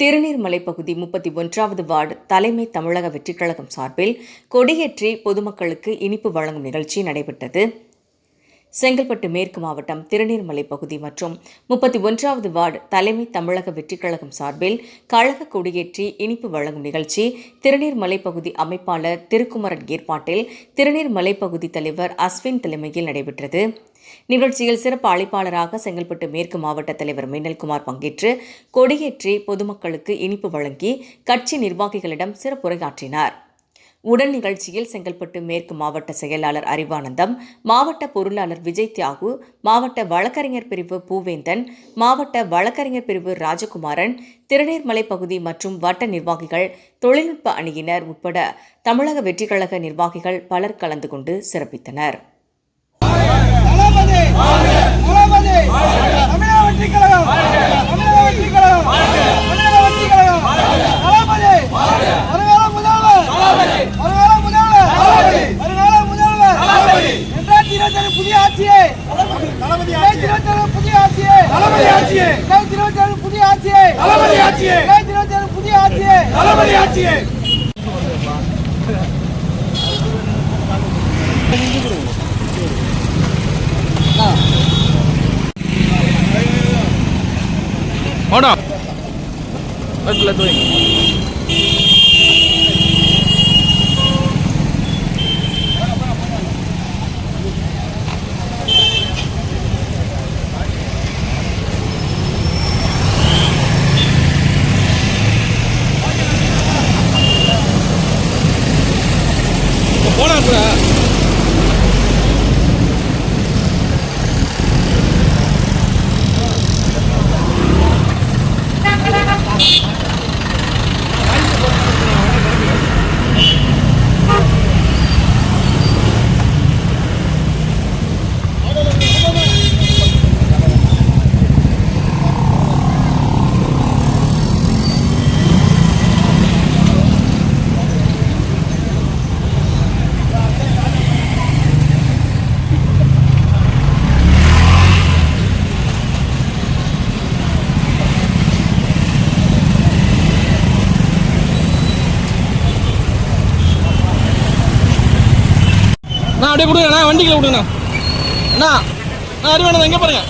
திருநீர்மலை பகுதி முப்பத்தி ஒன்றாவது வார்டு தலைமை தமிழக வெற்றிக்கழகம் சார்பில் கொடியேற்றி பொதுமக்களுக்கு இனிப்பு வழங்கும் நிகழ்ச்சி நடைபெற்றது. செங்கல்பட்டு மேற்கு மாவட்டம் திருநீர்மலை பகுதி மற்றும் முப்பத்தி ஒன்றாவது வார்டு தலைமை தமிழக வெற்றிக்கழகம் சார்பில் கழக கொடியேற்றி இனிப்பு வழங்கும் நிகழ்ச்சி திருநீர்மலை பகுதி அமைப்பாளர் திருக்குமரன் ஏற்பாட்டில் திருநீர்மலை பகுதி தலைவர் அஸ்வின் தலைமையில் நடைபெற்றது. நிகழ்ச்சியில் சிறப்பு அழைப்பாளராக செங்கல்பட்டு மேற்கு மாவட்ட தலைவர் மின்னல்குமார் பங்கேற்று கொடியேற்றி பொதுமக்களுக்கு இனிப்பு வழங்கி கட்சி நிர்வாகிகளிடம் சிறப்புரையாற்றினாா் உடல் நிகழ்ச்சியில் செங்கல்பட்டு மேற்கு மாவட்ட செயலாளர் அறிவானந்தம் மாவட்ட பொருளாளர் விஜய் தியாகு மாவட்ட வழக்கறிஞர் பிரிவு பூவேந்தன் மாவட்ட வழக்கறிஞர் பிரிவு ராஜகுமாரன் திருநீர்மலை பகுதி மற்றும் வட்ட நிர்வாகிகள் தொழில்நுட்ப அணியினர் உட்பட தமிழக வெற்றிக்கழக நிர்வாகிகள் பலர் கலந்து கொண்டு சிறப்பித்தனர் தளபதி தளபதி தமிழக வெற்றிக் கழகம் தமிழக வெற்றிக் கழகம் தமிழக வெற்றிக் கழகம் தளபதி வருங்கால முதல்வர் வருங்கால முதல்வர் வருங்கால முதல்வர் இரண்டாயிரத்தி இருபத்தி ஏழு புதிய ஆட்சியை இரண்டாயிரத்தி இருபத்தி ஏழு புதிய ஆட்சியை தளபதி ஆட்சியே இரண்டாயிரத்தி இருபத்தி ஏழு புதிய ஆட்சியை தளபதி ஆட்சியே. புதிய ஆட்சியை. தளபதி ஆட்சியே. ஓடா லெஃப்ட்ல தூய் போடா கூட அப்படியே கொடுங்கண்ணா வண்டிக்குள்ள விடுங்கண்ணா அண்ணா நான் அறிவானது எங்கே பாருங்க.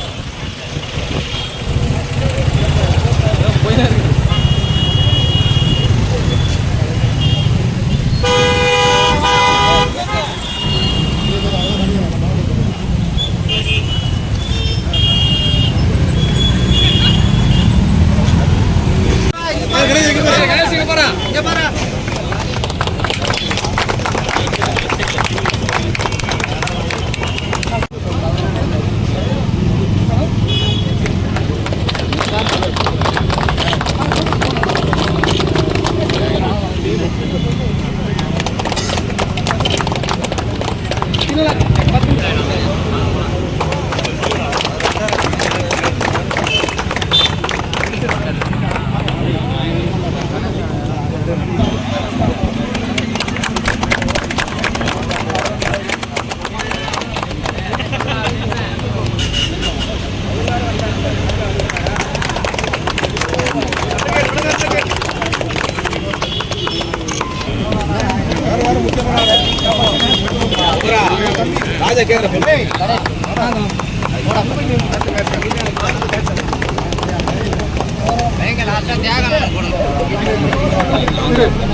ராஜா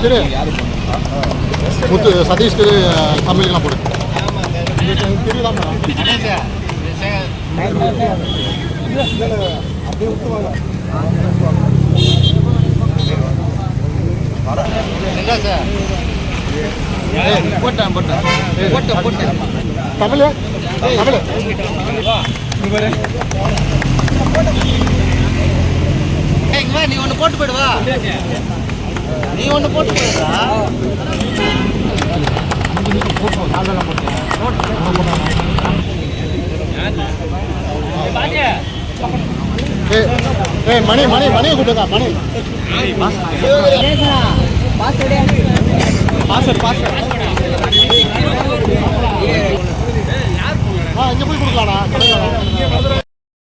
சரி முத்து சதீஷ்க்கு தமிழ்லாம் போடு. தெரியலாமா போட்டேன் போட்டேன் போட்டேன் போட்டேன் தமிழ் தமிழ் நீ ஒண்ணு போட்டு போயிடுவா நீ ஒண்ணு போட்டு போயிடுவா ஏய் ஏய் மணி மணி மணியை கூட்டுங்க மணி. passa, passa.